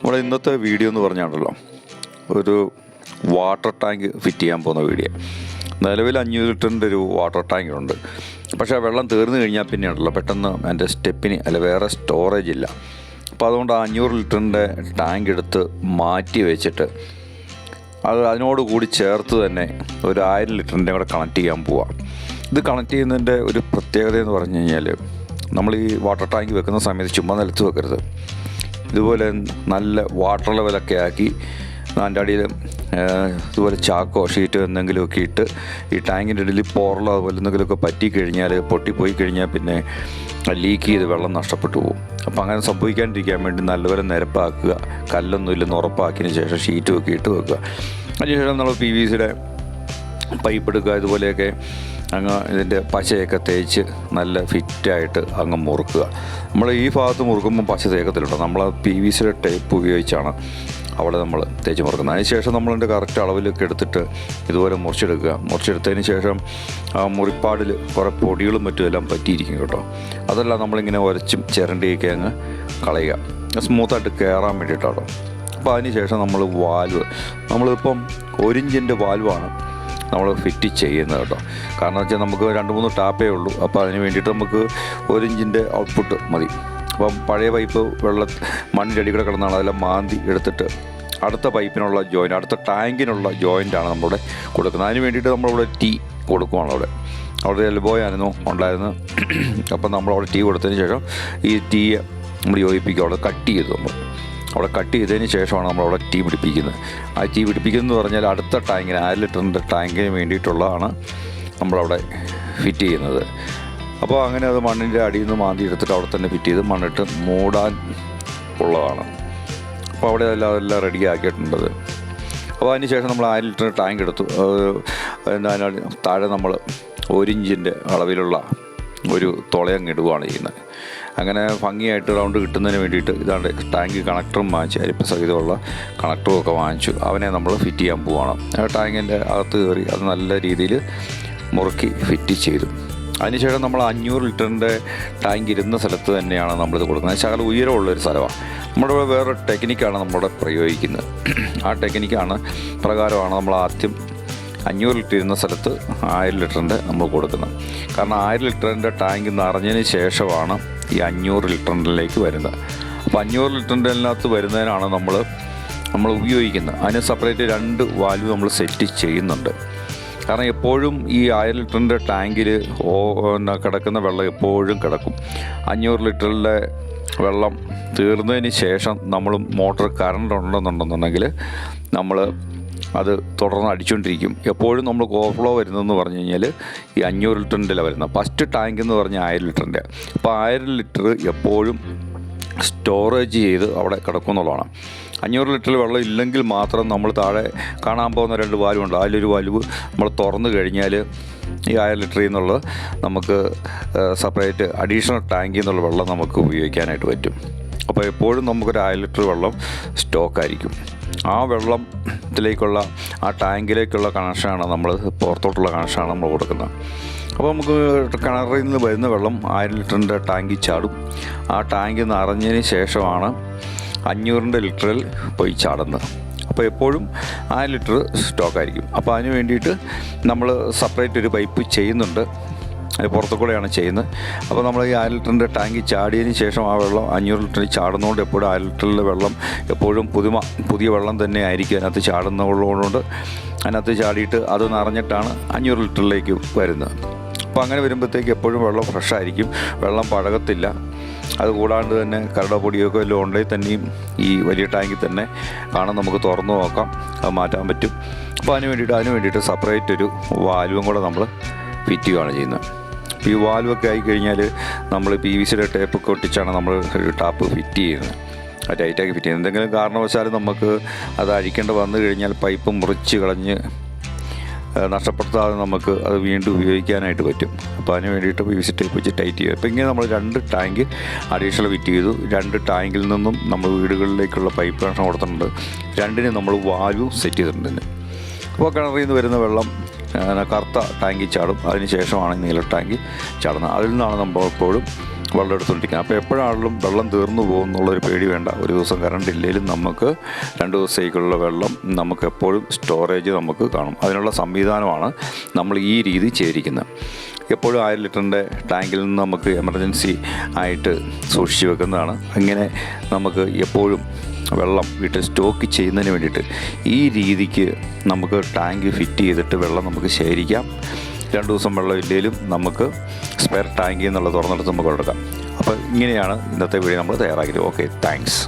നമ്മുടെ ഇന്നത്തെ വീഡിയോ എന്ന് പറഞ്ഞാണല്ലോ ഒരു വാട്ടർ ടാങ്ക് ഫിറ്റ് ചെയ്യാൻ പോകുന്ന വീഡിയോ. നിലവിൽ അഞ്ഞൂറ് ലിറ്ററിന്റെ ഒരു വാട്ടർ ടാങ്ക് ഉണ്ട്. പക്ഷേ ആ വെള്ളം തീർന്നു കഴിഞ്ഞാൽ പിന്നെയാണല്ലോ പെട്ടെന്ന് എന്റെ സ്റ്റെപ്പിന് അല്ല വേറെ സ്റ്റോറേജ് ഇല്ല. അപ്പോൾ അതുകൊണ്ട് ആ അഞ്ഞൂറ് ലിറ്ററിന്റെ ടാങ്ക് എടുത്ത് മാറ്റി വെച്ചിട്ട് അത് അതിനോട് കൂടി ചേർത്ത് തന്നെ ഒരു ആയിരം ലിറ്ററിന്റെ കൂടെ കണക്ട് ചെയ്യാൻ പോവാം. ഇത് കണക്ട് ചെയ്യുന്നതിന്റെ ഒരു പ്രത്യേകത എന്ന് പറഞ്ഞു കഴിഞ്ഞാൽ നമ്മൾ ഈ വാട്ടർ ടാങ്ക് വെക്കുന്ന സമയത്ത് ചുമ്മാ നിലത്ത് വെക്കരുത്. ഇതുപോലെ നല്ല വാട്ടർ ലെവലൊക്കെ ആക്കി അതിന്റെ അടിയിൽ ഇതുപോലെ ചാക്കോ ഷീറ്റോ എന്തെങ്കിലുമൊക്കെ ഇട്ട് ഈ ടാങ്കിന്റെ ഇടയിൽ പോറലോ അതുപോലെ എന്തെങ്കിലുമൊക്കെ പറ്റിക്കഴിഞ്ഞാൽ പൊട്ടിപ്പോയി കഴിഞ്ഞാൽ പിന്നെ ലീക്ക് ചെയ്ത് വെള്ളം നഷ്ടപ്പെട്ടു പോകും. അപ്പോൾ അങ്ങനെ സംഭവിക്കാണ്ടിരിക്കാൻ വേണ്ടി നല്ലപോലെ നിരപ്പാക്കുക കല്ലൊന്നും ഇല്ലെന്ന് ഉറപ്പാക്കിയതിന് ശേഷം ഷീറ്റും ഒക്കെ ഇട്ട് വെക്കുക. അതിനുശേഷം നമ്മൾ പി വി സിയുടെ പൈപ്പ് എടുക്കുക ഇതുപോലെയൊക്കെ അങ്ങ് ഇതിന്റെ പശയൊക്കെ തേച്ച് നല്ല ഫിറ്റായിട്ട് അങ്ങ് മുറുക്കുക. നമ്മൾ ഈ ഭാഗത്ത് മുറുക്കുമ്പോൾ പശ തേക്കത്തിലുണ്ട്? നമ്മൾ പി വി സിയുടെ ടേപ്പ് ഉപയോഗിച്ചാണ് അവിടെ നമ്മൾ തേച്ച് മുറുക്കുന്നത്. അതിന് ശേഷം നമ്മളതിന്റെ കറക്റ്റ് അളവിലൊക്കെ എടുത്തിട്ട് ഇതുപോലെ മുറിച്ചെടുക്കുക. മുറിച്ചെടുത്തതിന് ശേഷം ആ മുറിപ്പാടിൽ കുറേ പൊടികളും മറ്റും എല്ലാം പറ്റിയിരിക്കും കേട്ടോ. അതെല്ലാം നമ്മളിങ്ങനെ ഉരച്ചും ചിരണ്ടിയൊക്കെ അങ്ങ് കളയുക. സ്മൂത്തായിട്ട് കയറാൻ വേണ്ടിയിട്ടാണ് അപ്പോൾ അതിന് ശേഷം നമ്മൾ വാൽവ്. നമ്മളിപ്പം ഒരിഞ്ചിന്റെ വാൽവാണ്. നമ്മൾ ഫിറ്റ് ചെയ്യുന്നത് കേട്ടോ. കാരണം വെച്ചാൽ നമുക്ക് രണ്ട് മൂന്ന് ടാപ്പേ ഉള്ളൂ. അപ്പോൾ അതിന് വേണ്ടിയിട്ട് നമുക്ക് ഒരു ഇഞ്ചിന്റെ ഔട്ട്പുട്ട് മതി. അപ്പം പഴയ പൈപ്പ് വെള്ള മണ്ണിന്റെ അടികൂടെ കിടന്നാണ് അതെല്ലാം മാന്തി എടുത്തിട്ട് അടുത്ത പൈപ്പിനുള്ള ജോയിന്റ് അടുത്ത ടാങ്കിനുള്ള ജോയിന്റാണ് നമ്മളിവിടെ കൊടുക്കുന്നത്. അതിന് വേണ്ടിയിട്ട് നമ്മളിവിടെ ടീ കൊടുക്കുവാണ് അവിടെ. അവിടെ എൽബോയ് ആയിരുന്നു ഉണ്ടായിരുന്നു അപ്പം നമ്മളവിടെ ടീ കൊടുത്തതിന് ശേഷം ഈ ടീയെ നമ്മൾ യോജിപ്പിക്കുക. അവിടെ കട്ട് ചെയ്തു നമ്മൾ. അവിടെ കട്ട് ചെയ്തതിന് ശേഷമാണ് നമ്മൾ അവിടെ ടീ പിടിപ്പിക്കുന്നത്. ആ ടീ പിടിപ്പിക്കുന്നത് പറഞ്ഞാൽ അടുത്ത ടാങ്കിന് അര ലിറ്ററിന്റെ ടാങ്കിന് വേണ്ടിയിട്ടുള്ളതാണ് നമ്മളവിടെ ഫിറ്റ് ചെയ്യുന്നത്. അപ്പോൾ അങ്ങനെ അത് മണ്ണിന്റെ അടിയിൽ നിന്ന് മാന്തി എടുത്തിട്ട് അവിടെ തന്നെ ഫിറ്റ് ചെയ്ത് മണ്ണിട്ട് മൂടാൻ ഉള്ളതാണ്. അപ്പോൾ അവിടെ എല്ലാം എല്ലാം റെഡി ആക്കിയിട്ടുണ്ടത് അപ്പോൾ അതിന് ശേഷം നമ്മൾ ആയിരം ലിറ്റർ ടാങ്ക് എടുത്തു. എന്താ താഴെ നമ്മൾ ഒരു ഇഞ്ചിന്റെ അളവിലുള്ള ഒരു തുളയങ്ങിടുകയാണ് ചെയ്യുന്നത്. അങ്ങനെ ഭംഗിയായിട്ട് റൗണ്ട് കിട്ടുന്നതിന് വേണ്ടിയിട്ട് ഇതാണ് ടാങ്ക് കണക്ടറും വാങ്ങിച്ചു അരിപ്പ സഹിതമുള്ള കണക്ടറും ഒക്കെ വാങ്ങിച്ചു. അവനെ നമ്മൾ ഫിറ്റ് ചെയ്യാൻ പോവാണ്. ആ ടാങ്കിന്റെ അകത്ത് കയറി അത് നല്ല രീതിയിൽ മുറുക്കി ഫിറ്റ് ചെയ്തു. അതിനുശേഷം നമ്മൾ അഞ്ഞൂറ് ലിറ്ററിന്റെ ടാങ്ക് ഇരുന്ന സ്ഥലത്ത് തന്നെയാണ് നമ്മളിത് കൊടുക്കുന്നത്. ശകല ഉയരമുള്ളൊരു സ്ഥലമാണ്. നമ്മുടെ ഇവിടെ വേറെ ടെക്നിക്കാണ് നമ്മുടെ പ്രയോഗിക്കുന്നത്. ആ ടെക്നിക്കാണ് പ്രകാരമാണ് നമ്മൾ ആദ്യം അഞ്ഞൂറ് ലിറ്റർ ഇരുന്ന സ്ഥലത്ത് ആയിരം ലിറ്ററിന്റെ നമ്മൾ കൊടുക്കുന്നത്. കാരണം ആയിരം ലിറ്ററിന്റെ ടാങ്ക് നിറഞ്ഞതിന് ശേഷമാണ് ഈ അഞ്ഞൂറ് ലിറ്ററിലേക്ക് വരുന്നത്. അപ്പോൾ അഞ്ഞൂറ് ലിറ്ററിനകത്ത് വരുന്നതിനാണ് നമ്മൾ നമ്മൾ ഉപയോഗിക്കുന്നത്. അതിന് സെപ്പറേറ്റ് രണ്ട് വാൽവ് നമ്മൾ സെറ്റ് ചെയ്യുന്നുണ്ട്. കാരണം എപ്പോഴും ഈ ആയിരം ലിറ്ററിന്റെ ടാങ്കിൽ ഓ കിടക്കുന്ന വെള്ളം എപ്പോഴും കിടക്കും. അഞ്ഞൂറ് ലിറ്ററിലെ വെള്ളം തീർന്നതിന് ശേഷം നമ്മൾ മോട്ടോർ കറണ്ട് ഉണ്ടെന്നുണ്ടെന്നുണ്ടെങ്കിൽ നമ്മൾ അത് തുടർന്ന് അടിച്ചുകൊണ്ടിരിക്കും എപ്പോഴും നമ്മൾ ഓവർഫ്ലോ വരുന്നതെന്ന് പറഞ്ഞു കഴിഞ്ഞാൽ ഈ അഞ്ഞൂറ് ലിറ്ററിന്റെ വരുന്നത്. ഫസ്റ്റ് ടാങ്ക് എന്ന് പറഞ്ഞാൽ ആയിരം ലിറ്ററിന്റെ. അപ്പോൾ ആയിരം ലിറ്റർ എപ്പോഴും സ്റ്റോറേജ് ചെയ്ത് അവിടെ കിടക്കും എന്നുള്ളതാണ് അഞ്ഞൂറ് ലിറ്റർ വെള്ളം ഇല്ലെങ്കിൽ മാത്രം നമ്മൾ താഴെ കാണാൻ പോകുന്ന രണ്ട് വാൽവുണ്ട് അതിലൊരു വാൽവ് നമ്മൾ തുറന്നു കഴിഞ്ഞാൽ ഈ ആയിരം ലിറ്ററിൽ നിന്നുള്ളത് നമുക്ക് സെപ്പറേറ്റ് അഡീഷണൽ ടാങ്കിൽ നിന്നുള്ള വെള്ളം നമുക്ക് ഉപയോഗിക്കാനായിട്ട് പറ്റും. അപ്പോൾ എപ്പോഴും നമുക്കൊരു ആയിരം ലിറ്റർ വെള്ളം സ്റ്റോക്കായിരിക്കും ആ വെള്ളത്തിലേക്കുള്ള ആ ടാങ്കിലേക്കുള്ള കണക്ഷനാണ് നമ്മൾ പുറത്തോട്ടുള്ള കണക്ഷനാണ് നമ്മൾ കൊടുക്കുന്നത്. അപ്പോൾ നമുക്ക് കിണറിൽ നിന്ന് വരുന്ന വെള്ളം ആയിരം ലിറ്ററിന്റെ ടാങ്കിൽ ചാടും. ആ ടാങ്ക് നിറഞ്ഞതിന് ശേഷമാണ് അഞ്ഞൂറിന്റെ ലിറ്ററിൽ പോയി ചാടുന്നത്. അപ്പോൾ എപ്പോഴും ആയിരം ലിറ്റർ സ്റ്റോക്കായിരിക്കും അപ്പോൾ അതിന് വേണ്ടിയിട്ട് നമ്മൾ സെപ്പറേറ്റ് ഒരു പൈപ്പ് ചെയ്യുന്നുണ്ട്. പുറത്തു കൂടെയാണ് ചെയ്യുന്നത്. അപ്പോൾ നമ്മൾ ഈ ആയിരം ലിറ്ററിന്റെ ടാങ്കിൽ ചാടിയതിന് ശേഷം ആ വെള്ളം അഞ്ഞൂറ് ലിറ്ററിൽ ചാടുന്നതുകൊണ്ട് എപ്പോഴും ആയിരം ലിറ്ററിലെ വെള്ളം എപ്പോഴും പുതുമ പുതിയ വെള്ളം തന്നെ ആയിരിക്കും അതിനകത്ത് ചാടുന്നതുകൊണ്ട് അതിനകത്ത് ചാടിയിട്ട് അത് നിറഞ്ഞിട്ടാണ് അഞ്ഞൂറ് ലിറ്ററിലേക്ക് വരുന്നത്. അപ്പോൾ അങ്ങനെ വരുമ്പോഴത്തേക്ക് എപ്പോഴും വെള്ളം ഫ്രഷായിരിക്കും വെള്ളം പഴകത്തില്ല. അതുകൂടാണ്ട് തന്നെ കരട പൊടിയൊക്കെ വല്ലതും ഉണ്ടെങ്കിൽ തന്നെയും ഈ വലിയ ടാങ്കിൽ തന്നെ കാണാൻ നമുക്ക് തുറന്നു നോക്കാം. അത് മാറ്റാൻ പറ്റും. അപ്പോൾ അതിന് വേണ്ടിയിട്ട് അതിന് വേണ്ടിയിട്ട് സെപ്പറേറ്റ് ഒരു വാൽവും കൂടെ നമ്മൾ ഫിറ്റ് ചെയ്യുകയാണ് ചെയ്യുന്നത്. ഈ വാൽവൊക്കെ ആയിക്കഴിഞ്ഞാൽ നമ്മൾ പി വി സിയുടെ ടേപ്പൊക്കെ ഒട്ടിച്ചാണ് നമ്മൾ ടാപ്പ് ഫിറ്റ് ചെയ്യുന്നത്. ടൈറ്റാക്കി ഫിറ്റ് ചെയ്യുന്നത്. എന്തെങ്കിലും കാരണവശാൽ നമുക്ക് അത് അഴിക്കേണ്ട വന്നു കഴിഞ്ഞാൽ പൈപ്പ് മുറിച്ച് കളഞ്ഞ് നഷ്ടപ്പെടുത്താതെ നമുക്ക് അത് വീണ്ടും ഉപയോഗിക്കാനായിട്ട് പറ്റും. അപ്പോൾ അതിന് വേണ്ടിയിട്ട് പി വി സി ടൈപ്പ് വെച്ച് ടൈറ്റ് ചെയ്യുക. അപ്പോൾ ഇങ്ങനെ നമ്മൾ രണ്ട് ടാങ്ക് അഡീഷണൽ ഫിറ്റ് ചെയ്തു. രണ്ട് ടാങ്കിൽ നിന്നും നമ്മൾ വീടുകളിലേക്കുള്ള പൈപ്പ് കണക്ഷൻ കൊടുത്തിട്ടുണ്ട്. രണ്ടിനും നമ്മൾ വാൽവും സെറ്റ് ചെയ്തിട്ടുണ്ട് അപ്പോൾ കിണറിൽ നിന്ന് വരുന്ന വെള്ളം കറുത്ത ടാങ്കിൽ ചാടും. അതിന് ശേഷമാണ് നീല ടാങ്കിൽ ചാടുന്നത്. അതിൽ നിന്നാണ് നമ്മൾ എപ്പോഴും വെള്ളം എടുത്തുകൊണ്ടിരിക്കുന്നത്. അപ്പോൾ എപ്പോഴാണെങ്കിലും വെള്ളം തീർന്നു പോകും എന്നുള്ളൊരു പേടി വേണ്ട. ഒരു ദിവസം കറണ്ട് ഇല്ലെങ്കിലും നമുക്ക് രണ്ട് ദിവസത്തേക്കുള്ള വെള്ളം നമുക്ക് എപ്പോഴും സ്റ്റോറേജ് നമുക്ക് കാണും. അതിനുള്ള സംവിധാനമാണ് നമ്മൾ ഈ രീതി ചെയ്തിരിക്കുന്നത്. എപ്പോഴും ആയിരം ലിറ്ററിന്റെ ടാങ്കിൽ നിന്ന് നമുക്ക് എമർജൻസി ആയിട്ട് സൂക്ഷിച്ച് വെക്കുന്നതാണ്. അങ്ങനെ നമുക്ക് എപ്പോഴും വെള്ളം വീട്ടിൽ സ്റ്റോക്ക് ചെയ്യുന്നതിന് വേണ്ടിയിട്ട് ഈ രീതിക്ക് നമുക്ക് ടാങ്ക് ഫിറ്റ് ചെയ്തിട്ട് വെള്ളം നമുക്ക് ശേഖരിക്കാം. രണ്ട് ദിവസം വെള്ളം ഇല്ലെങ്കിലും നമുക്ക് സ്പെയർ ടാങ്കിൽ നിന്നുള്ള തുറന്നെടുത്ത് നമുക്ക് കൊടുക്കാം അപ്പോൾ ഇങ്ങനെയാണ് ഇന്നത്തെ വീഡിയോ നമ്മൾ തയ്യാറാക്കിയത്. Okay thanks